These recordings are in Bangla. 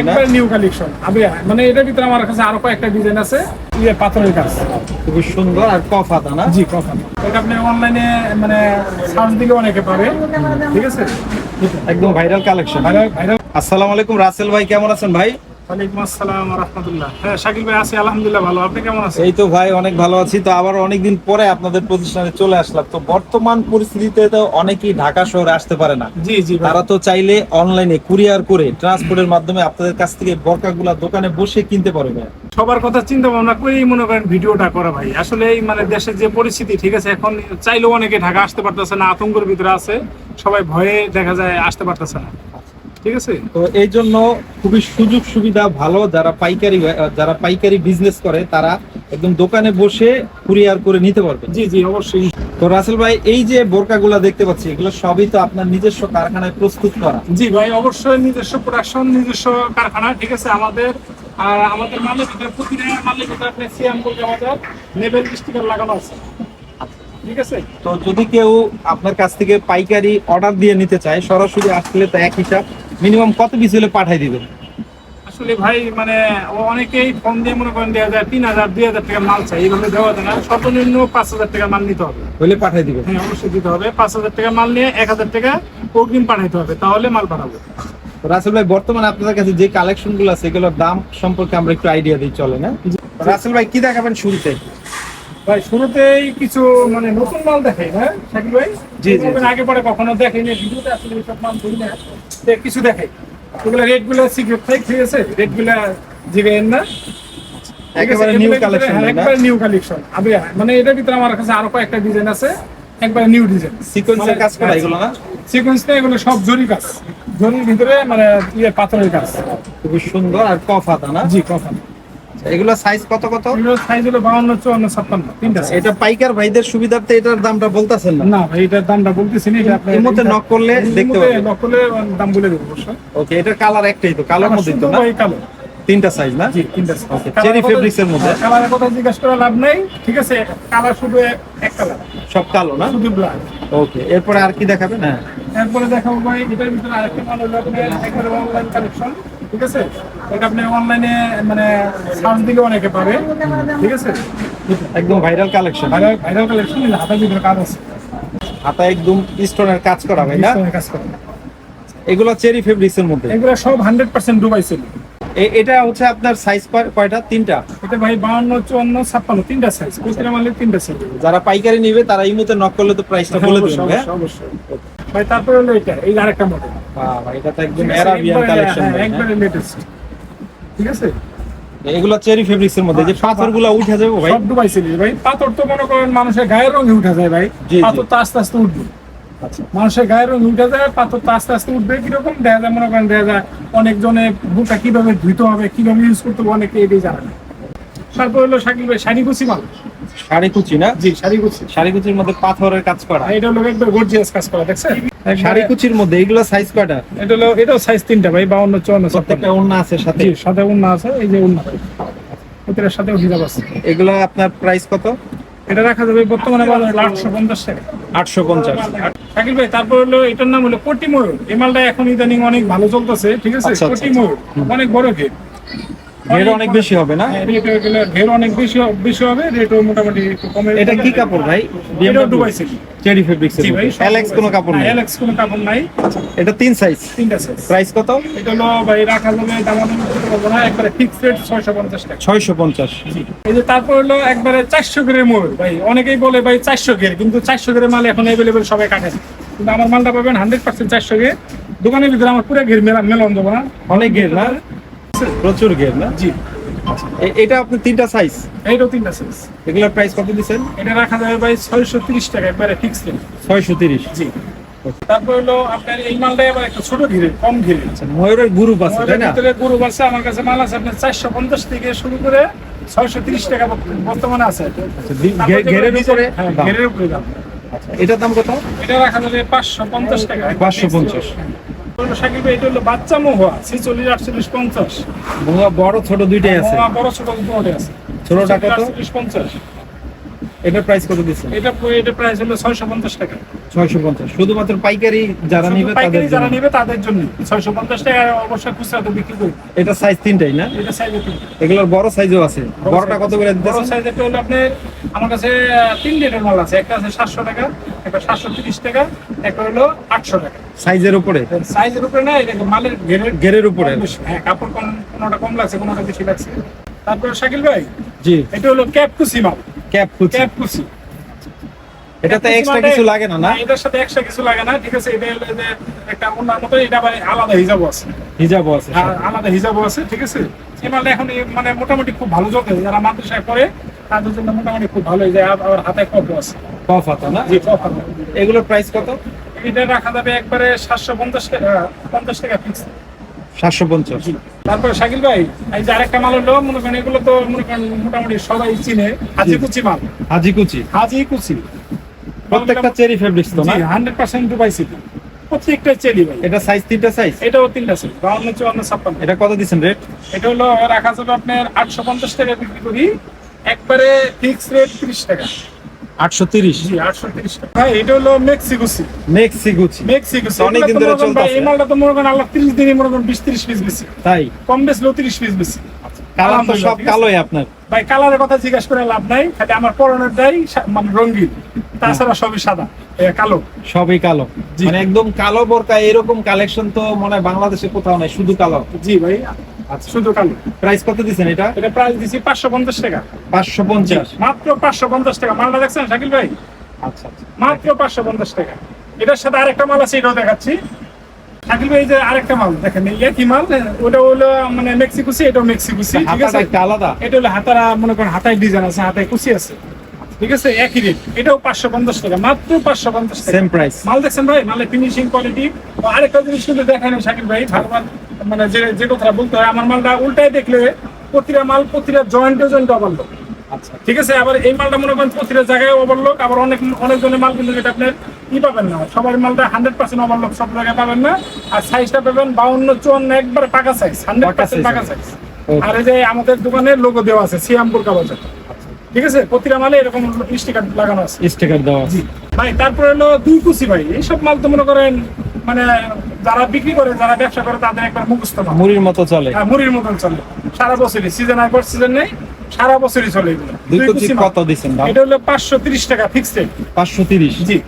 একবার নিউ কালেকশন আবে মানে এটার ভিতরে আমার কাছে আরও কয়েকটা ডিজাইন আছে। ইয়ে পাথরের কাজ। খুবই সুন্দর আর কফ হাতা না? জি কথা এটা আপনি অনলাইনে মানে সার্চ দিলে অনেকে পাবে। ঠিক আছে? একদম ভাইরাল কালেকশন ভাইরাল আসসালামু আলাইকুম রাসেল ভাই কেমন আছেন ভাই? ওয়ালাইকুম আসসালাম রহমতুল্লাহ। হ্যাঁ শাকিল ভাই আছি আলহামদুলিল্লাহ ভালো। আপনি কেমন আছেন? এই তো ভাই অনেক ভালো আছি। তো আবার অনেকদিন পরে আপনাদের প্রতিষ্ঠানে চলে আসলাম। তো বর্তমান পরিস্থিতিতে তো অনেকেই ঢাকা শহরে আসতে পারে না। জি জি। তারা তো চাইলে অনলাইনে কুরিয়ার করে ট্রান্সপোর্টের মাধ্যমে আপনাদের কাছ থেকে বরকাগুলা দোকানে বসে কিনতে পারবে সবার কথা চিন্তা ভাবনা করেই মনে করেন ভিডিওটা করা ভাই। আসলে এই মানে দেশের যে পরিস্থিতি ঠিক আছে এখন চাইলেও অনেকে ঢাকা আসতে পারতেছে না আতঙ্কের ভিতরে আছে। সবাই ভয়ে দেখা যায় আসতে পারতেছে না। ঠিক আছে? তো এই জন্য খুবই সুযোগ সুবিধা ভালো যারা পাইকারি যারা পাইকারি বিজনেস করে তারা একদম দোকানে বসে কুরিয়ার করে নিতে পারবে। জি জি অবশ্যই। তো রাসেল ভাই এই যে বোরকাগুলা দেখতে পাচ্ছি এগুলো সবই তো আপনার নিজস্ব কারখানায় প্রস্তুত করা। জি ভাই অবশ্যই নিজস্ব প্রোডাকশন নিজস্ব কারখানা ঠিক আছে? আমাদের আর আমাদের মালের ভিতরে প্রতিটা মালের ভিতরে আপনি সিএম বলতে আমাদের লেভেল স্টিকার লাগানো আছে। ঠিক আছে? তো যদি কেউ আপনার কাছ থেকে পাইকারি অর্ডার দিয়ে নিতে চায় সরাসরি আসলে তো এক হিসাব মিনিমাম কত পিস হলে পাঠাই দিবেন? আসলে ভাই মানে অনেকেই ফোন দিয়ে মনে করেন দেওয়া যায় তিন হাজার দুই হাজার টাকা মাল চাই এইভাবে দেওয়া যায় না। সর্বনিম্ন পাঁচ হাজার টাকা মাল নিতে হবে। হলে পাঠাই দিবেন। হ্যাঁ অবশ্যই দিতে হবে। পাঁচ হাজার টাকা মাল নিয়ে এক হাজার টাকা অগ্রিম পাঠাইতে হবে তাহলে মাল পাঠাবো। রাসেল ভাই বর্তমানে আপনাদের কাছে যে কালেকশনগুলো আছে এগুলোর দাম সম্পর্কে আমরা একটু আইডিয়া দিই চলে না রাসেল ভাই কি দেখাবেন শুরুতে? ভাই শুরুতেই কিছু মানে নতুন মাল দেখাই হ্যাঁ শাকিল ভাই? জি, জি, আগে পরে কখনো ভিডিওতে আসলে সব মাল ধরি না। কিছু দেখাই এগুলো রেটগুলো সিক্রেট থাক ঠিক আছে? রেটগুলো জিগাইন না। একেবারে নিউ কালেকশন হ্যাঁ, একবারে নিউ কালেকশন মানে এটার ভিতরে আমার কাছে আরও কয়েকটা ডিজাইন আছে একবারে নিউ ডিজাইন সিকোয়েন্সের কাজ করা এগুলো না? সিকোয়েন্স না এগুলো সব জরি কাজ। জরির ভিতরে মানে ইয়ে পাথরের কাজ। খুবই সুন্দর আর কফ হাতা না? জি কথা এগুলো সাইজ কত কত? এগুলো সাইজ হলো বাউন্ন চুয়ান্ন ছাপ্পান্ন তিনটা এটা পাইকার ভাইদের সুবিধার্থে এটার দামটা বলতেছেন না? না ভাই এটার দামটা বলতেছি না এটা আপনি এর মধ্যে knock করলে দেখতে পারবেন। নক করলে দাম বলে দেবো অবশ্যই। ওকে এটার কালার একটাই তো কালোর মধ্যে তো না? কালো। তিনটা সাইজ না? জি তিনটা Okay, cherry fabrics এর মধ্যে। কালারের কথা জিজ্ঞাসা করা লাভ নেই ঠিক আছে? কালার শুধু এক কালার সব কালো না? শুধু ব্ল্যাক ওকে এরপরে আর কি দেখাবেন? হ্যাঁ। এরপরে দেখাবো ভাই এটার ভিতরে আরেকটা মাল হলো আপনার একবারে অনলাইন কালেকশন ঠিক আছে? এটা আপনি অনলাইনে মানে সার্চ দিলে অনেকে পাবে। ঠিক আছে? একদম ভাইরাল কালেকশন ভাইরাল কালেকশন হাতের ভিতরে কাজ আছে। হাতা একদম স্টোনের কাজ করা ভাই না? কাজ করে। এগুলো চেরি ফেব্রিক্স এর মধ্যে? এগুলো সব হান্ড্রেড পার্সেন্ট ডুবাই ছিল এটা হচ্ছে আপনার সাইজ কয়টা? তিনটা? এটা ভাই বাউন্ন চুয়ান্ন ছাপ্পান্ন তিনটা সাইজ কুচিরা মালের তিনটা সাইজ যারা পাইকারি নিবে তারা এই মুহূর্তে নক করলে তো প্রাইসটা বলে দিবেন হ্যাঁ? অবশ্যই। ভাই তারপরে হলো এটা এই আরেকটা মডেল বাহ, ভাই, এটা তো একদম অ্যারাবিয়ান কালেকশন একবারে লেটেস্ট ঠিক আছে? এগুলো চেরি ফেব্রিক্স এর মধ্যে যে পাথরগুলো উঠে যাবে ভাই। সব ডুবাই ছিল ভাই। পাথর তো মনে করেন মানুষের গায়ের রঙে উঠে যায় ভাই। পাথর তো আস্তে আস্তে উঠবে। আচ্ছা। মানুষের গায়ের রঙে উঠে যায় পাথর তো আস্তে আস্তে উঠবে। কীরকম? দেখা যায় মনে করেন দেখা যায় অনেকজনে বুটা কীভাবে ধুইতে হবে কীভাবে ইউজ করতে হবে অনেকে এটাই জানে না। তারপর হলো শাকিল ভাই শাড়ি কুচি মাল। শাড়ি কুচি না? জি শাড়ি কুচি শাড়ি কুচির মধ্যে পাথরের কাজ করা। এটা হলো একবার গর্জিয়াস কাজ করা দেখছেন? শাড়ি কুচির মধ্যে এগুলো সাইজ কয়টা? এটা হলো এটাও সাইজ তিনটা ভাই বাউন্ন চুয়ান্ন প্রত্যেকটা ছাপ্পান্ন ওন্না আছে সাথে? জি সাথে উন্না আছে এই যে উন্না এটার সাথেও হিজাব আছে। এগুলো আপনার প্রাইস কত? এটা রাখা যাবে বর্তমানে বাজারে আটশো পঞ্চাশ টাকা। আটশো পঞ্চাশ। শাকিল ভাই তারপর হলো এটার নাম হলো কোটি ময়ূর এই মালটা এখন ইদানিং অনেক ভালো চলতেছে ঠিক আছে? আচ্ছা, আচ্ছা, কোটি ময়ূর অনেক বড় ঘের অনেক বেশি হবে না? হ্যাঁ, হয়ে ঘের অনেক বেশি বেশি হবে রেটও মোটামুটি একটু কমে এটা কি কাপড় ভাই? দুবাই চেরি ফেব্রিক্স কোনো কাপড় নেই? অ্যালেক্স কোনো কাপড় নাই। এটা তিন সাইজ তিনটা সাইজ প্রাইস কত? এটা হলো ভাই রাখা যাবে না একবারে ফিক্স রেট ছয়শো পঞ্চাশ টাকা। ছয়শো পঞ্চাশ। জি। এই যে তারপর হলো একবারে ভাই। অনেকেই বলে ভাই চারশো গ্রের কিন্তু চারশো গ্রের মাল এখন অ্যাভেলেবেল সবাই কাটে কিন্তু আমার মালটা পাবেন হান্ড্রেড পার্সেন্ট চারশো গ্রে দোকানের ভিতরে আমার পুরো ঘের মেলা মেলন দেবো না। অনেক ঘের না? প্রচুর ঘের না? জি। এটা আপনি তিনটা সাইজ এইটাও তিনটা সাইজ এগুলোর প্রাইস কত দিচ্ছেন? এটা রাখা যাবে ভাই ছয়শো তিরিশ টাকা একবারে ফিক্স রেট ছয়শো তিরিশ। জি। তারপর হলো আপনার এই মালটা এবার একটা ছোট ঘিরে কম ঘিরে। ময়ূরের গ্রুপ আছে তাই না? ভিতরে গরু বাচ্চা আমার কাছে মাল আছে আপনার চারশো পঞ্চাশ থেকে শুরু করে ছয়শো তিরিশ টাকা বর্তমানে আছে। ঘে- ঘেরের উপরে? হ্যাঁ, দাম। ঘেরের উপরে দাম। এটার দাম কত? এটা রাখা যাবে পাঁচশো পঞ্চাশ টাকা। 550 হলো ভাই, এটা হলো বাচ্চা মহুয়া ছিচল্লিশ আটচল্লিশ পঞ্চাশ। মহুয়া বড় ছোট দুইটাই আছে? বড় ছোট দুটোই আছে। ছোটটা কত? পঞ্চাশ। এটার প্রাইস কত দিচ্ছেন? এটা এটা প্রাইস হলো ছয়শো পঞ্চাশ টাকা। ছয়শো পঞ্চাশ। শুধুমাত্র পাইকারি যারা নিবে পাইকারি যারা। নিবে তাদের জন্য। ছয়শো পঞ্চাশ টাকা আর অবশ্যই খুচরা তো বিক্রি করি এটা সাইজ তিনটাই না? এটা সাইজ এগুলোর বড় সাইজও আছে। বড়টা কত করে বড় সাইজ একটা হলো আপনার আমার কাছে তিন লিটার মাল আছে। একটা আছে সাতশো টাকা একটা সাতশো তিরিশ টাকা একটা হলো আটশো টাকা। সাইজের উপরে? সাইজের উপরে না এটা মালের ঘেরের গেরের উপরে। হ্যাঁ কাপড় কম কোনোটা কম লাগছে কোনোটা বেশি লাগছে। তারপরে শাকিল ভাই জি। এটা হলো ক্যাপ কুসি মাল। ক্যাপ খুঁজছি। ক্যাপ কুসি এটাতে এক্সট্রা কিছু লাগে না না? এটার সাথে এক্সট্রা কিছু লাগে না। ঠিক আছে এটা যে একটা মতো এটা আলাদা আছে। হিজাবও আছে আলাদা হিসাবও আছে ঠিক আছে? এই মালটা এখন মানে মোটামুটি খুব ভালো চলতে যারা মাদ্রাসায় তাদের জন্য মোটামুটি খুব ভালো। হয়ে যায় আর হাতে কপও আছে। হাতা না? জি কপ। এগুলোর প্রাইস কত? এটা রাখা যাবে একবারে সাতশো পঞ্চাশ টাকা পঞ্চাশ টাকা ফিক্স সাতশো পঞ্চাশ। তারপরে শাকিল ভাই এই যে আরেকটা মাল হলো মনে করেন এগুলো তো মনে করেন মোটামুটি সবাই চিনে। হাজি কুচি মাল। হাজি কুচি। হাজি কুচি। প্রত্যেকটা চেরি ফেব্রিক্স তো না? Hundred percent Dubai city. প্রত্যেকটা চেলি ভাই। এটা সাইজ তিনটা সাইজ এটাও তিনটা সেট বাউন্ন চুয়ান্ন ছাপ্পান্ন। এটা কত দিচ্ছেন রেট এটা হলো রাখা যাবে আপনার আটশো পঞ্চাশ টাকা বিক্রি করি। একবারে ফিক্স রেট ত্রিশ টাকা। আটশো তিরিশ। আটশো তিরিশ ভাই এটা হলো মেক্সিকোসি। মেক্সি গুচি অনেকদিন ধরে চলতেছে। এই মালটা তো মনে করেন আল্লাহ তিরিশ দিনে মনে করেন বিশ তিরিশ পিস বেশি। তাই? কম বেশলো তিরিশ পিস বেশি। কালার তো সব আলহামদুলিল্লাহ, ঠিক আছে? কালোই আপনার। ভাই কালারের কথা জিজ্ঞাসা করে লাভ নাই খালি আমার পরনেরটাই সা- মানে রঙিন। তাছাড়া সবই সাদা কালো। সবই কালো। মানে একদম কালো বোরকা এরকম কালেকশন তো মনে হয় বাংলাদেশে কোথাও নাই শুধু কালো। জি ভাই আচ্ছা শুধু কালো প্রাইস কত দিচ্ছেন এটা? এটা প্রাইস দিছি পাঁচশো পঞ্চাশ টাকা। পাঁচশো পঞ্চাশ? মাত্র পাঁচশো পঞ্চাশ টাকা। মালটা দেখছেন শাকিল ভাই? আচ্ছা আচ্ছা। মাত্র পাঁচশো পঞ্চাশ টাকা। এটার সাথে আরেকটা মাল আছে এটাও দেখাচ্ছি। শাকিল ভাই যে আরেকটা মাল দেখেন একই মাল ওটা হলো মানে মেক্সিকুসি এটাও মেক্সিকুসি ঠিক আছে? আলাদা। এটা হলো হাতারা মনে করেন হাতায় ডিজাইন আছে হাতায় কুচি আছে ঠিক আছে? একই রেট এটাও পাঁচশো পঞ্চাশ টাকা মাত্র পাঁচশো পঞ্চাশ টাকা। সেম প্রাইস মাল দেখছেন ভাই? মালের ফিনিশিং কোয়ালিটি আরেকটা জিনিস কিন্তু দেখেন শাকিল ভাই ভাগবান মানে যে যে কথা বলতে হয় আমার মালটা উল্টায় দেখলে প্রতিটা মাল প্রতিটা জয়েন্টে জয়েন্ট ওভারলোক আচ্ছা। ঠিক আছে? আবার এই মালটা মনে করেন প্রতিটা জায়গায় ওভারলোক আবার অনেক অনেক জনের মাল কিন্তু যেটা আপনার ই পাবেন না। সবার মালটা হান্ড্রেড পার্সেন্ট ওভারলোক সব জায়গায় পাবেন না। আর সাইজটা পাবেন বাউন্ন চুয়ান্ন একবার পাকা সাইজ হান্ড্রেড পার্সেন্ট পাকা সাইজ আর এই যে আমাদের দোকানের লোগো দেওয়া আছে সিয়ামপুর কাবাজার। ঠিক আছে? প্রতিটা মালে এরকম স্টিকার লাগানো আছে। স্টিকার দেওয়া আছে। ভাই তারপরে হলো দুই কুচি ভাই এইসব মাল তো মনে করেন মানে যারা বিক্রি করে যারা ব্যবসা করে তাদের একবার মুখস্থ মাল মুড়ির মতো চলে। হ্যাঁ, মুড়ির মতন চলে। সারা বছরই সিজন আইবার সিজন নেই সারা বছরই চলে এগুলো। মাল। কত দিচ্ছেন এটা হলো পাঁচশো তিরিশ টাকা ফিক্সড পাঁচশো তিরিশ? জি।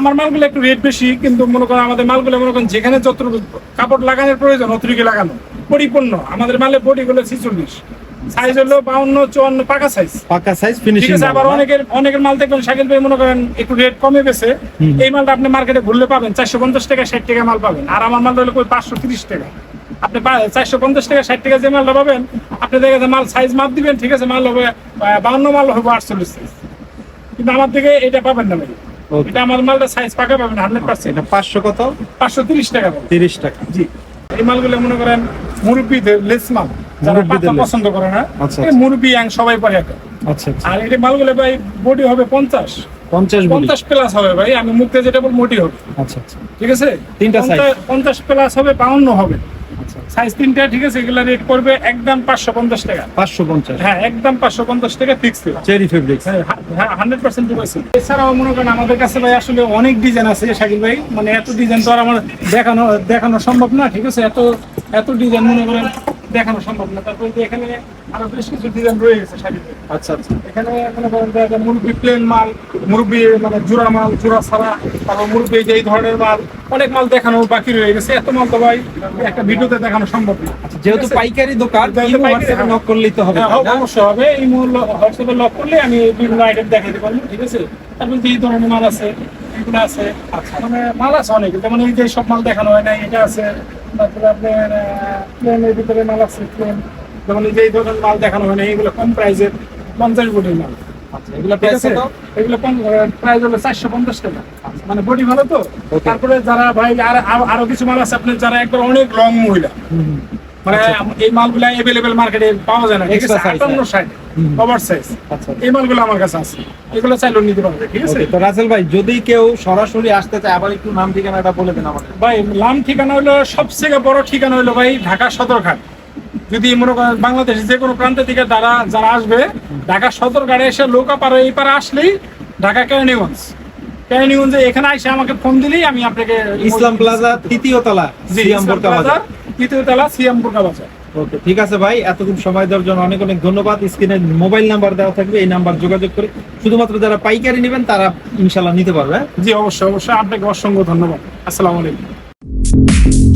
আমার মালগুলো একটু রেট বেশি কিন্তু মনে করেন আমাদের মালগুলো মনে করেন যেখানে যত কাপড় লাগানোর প্রয়োজন অতিরিক্ত লাগানো। পরিপূর্ণ। আমাদের মালের বডি গুলো ছিচল্লিশ। সাইজ হলো বাউন্ন চুয়ান্ন পাকা সাইজ পাকা সাইজ ফিনিশিং আছে আবার অনেকের অনেকের মাল দেখবেন শাকিল ভাই মনে করেন একটু রেট কমে গেছে। এই মালটা আপনি মার্কেটে ঘুরলে পাবেন চারশো পঞ্চাশ টাকা ষাট টাকা মাল পাবেন। আর আমার মালটা হলো পাঁচশো তিরিশ টাকা। আপনি চারশো পঞ্চাশ টাকা ষাট টাকা যে মালটা পাবেন আপনি দেখে মাল সাইজ মাপ দিবেন ঠিক আছে মাল হবে বাউন্ন মাল হবে আটচল্লিশ সাইজ কিন্তু আমার থেকে এটা পাবেন না ভাই। এটা আমার মালটা সাইজ পাকা পাবেন হান্ড্রেড পার্সেন্ট পাঁচশো কত? পাঁচশো তিরিশ টাকা। তিরিশ টাকা। জি। এই মালগুলো মনে করেন মুরব্বীদের লেস মাল। যারা পাতলা পছন্দ করে না আচ্ছা, আচ্ছা। সবাই পারে একটা আচ্ছা আচ্ছা। আর এই মালগুলো ভাই বডি হবে পঞ্চাশ। পঞ্চাশ পঞ্চাশ প্লাস হবে ভাই আমি মুখে যেটা বল মোটি হবে। আচ্ছা আচ্ছা। ঠিক আছে? তিনটা পঞ্চাশ- প্লাস হবে বাউন্ন হবে। সাইজ তিনটা ঠিক আছে? এগুলো রেট করবে একদম পাঁচশো পঞ্চাশ টাকা। পাঁচশো পঞ্চাশ। হ্যাঁ একদম পাঁচশো পঞ্চাশ টাকা fix cherry fabrics hundred percent এছাড়াও মনে করেন আমাদের কাছে ভাই আসলে অনেক ডিজাইন আছে শাকিল ভাই। মানে এত ডিজাইন তো আর আমার দেখানো দেখানো সম্ভব না ঠিক আছে? এত এত ডিজাইন মনে করেন দেখানো সম্ভব না। তারপরে যে এখানে আরও বেশ কিছু ডিজাইন রয়ে গেছে শাকিল আচ্ছা আচ্ছা। এখানে মুরব্বি প্লেন মাল মানে জোড়া মাল জোড়া ছাড়া তারপর যে এই ধরনের মাল অনেক মাল দেখানো বাকি রয়ে গেছে। এত মাল তো ভাই একটা ভিডিওতে দেখানো সম্ভব না। যেহেতু পাইকারি দোকান যেহেতু পাইকারি, হ্যাঁ। নক করলেই তো হবে হ্যাঁ, না? অবশ্যই হবে। এই মূল্য হোয়াটসঅ্যাপে লক করলে আমি বিভিন্ন আইটেম দেখাতে পারব ঠিক আছে? তারপর যে ধরনের মাল আছে এগুলো আছে। আচ্ছা। মানে মাল আছে অনেক যেমন এই যে সব মাল দেখানো হয় না এটা আছে তারপরে আপনার প্লেনের ভিতরে মাল আছে প্লেন যেমন এই যে এই ধরনের মাল দেখানো হয় না এগুলো কম প্রাইসের পঞ্চাশ কোটির মাল। আচ্ছা এগুলো প্রাইস হলো চারশো পঞ্চাশ টাকা। মানে বডি ভালো তো? তারপরে যারা ভাই আরও কিছু মাল আছে আপনার যারা একবার অনেক লং মহিলা। মানে এই মালগুলা এভেলেবেল মার্কেটে পাওয়া যায় না ঠিক আছে? Extra size, আটান্ন ষাট হুম। ওভার সাইজ আচ্ছা। এই মালগুলো আমার কাছে আছে। এগুলো চাইলেও নিতে পারবে ঠিক আছে? তো রাসেল ভাই যদি কেউ সরাসরি আসতে চায় আবার একটু নাম ঠিকানাটা বলে দেন আমাদের ভাই লাম ঠিকানা হলো সবথেকে বড় ঠিকানা হলো ভাই ঢাকা সদরঘাট। যদি মনে করেন বাংলাদেশের যে কোনো প্রান্ত থেকে যারা যারা আসবে ঢাকা সদর গাড়ি এসে লোকা পারে এই পারে আসলেই ঢাকা কেরানীগঞ্জ কেরানীগঞ্জে এখানে এসে আমাকে ফোন দিলেই আমি আপনাকে ইসলাম প্লাজা তৃতীয় তলা জি ইসলাম তৃতীয় তালা সিএম বোরকা বাজার। ওকে ঠিক আছে ভাই এতক্ষণ সময় দেওয়ার জন্য অনেক অনেক ধন্যবাদ। স্ক্রিনে মোবাইল নাম্বার দেওয়া থাকবে এই নাম্বার যোগাযোগ করে শুধুমাত্র যারা পাইকারি নেবেন তারা ইনশাল্লাহ নিতে পারবে হ্যাঁ? জি অবশ্যই অবশ্যই। আপনাকে অসংখ্য ধন্যবাদ। আসসালামু আলাইকুম।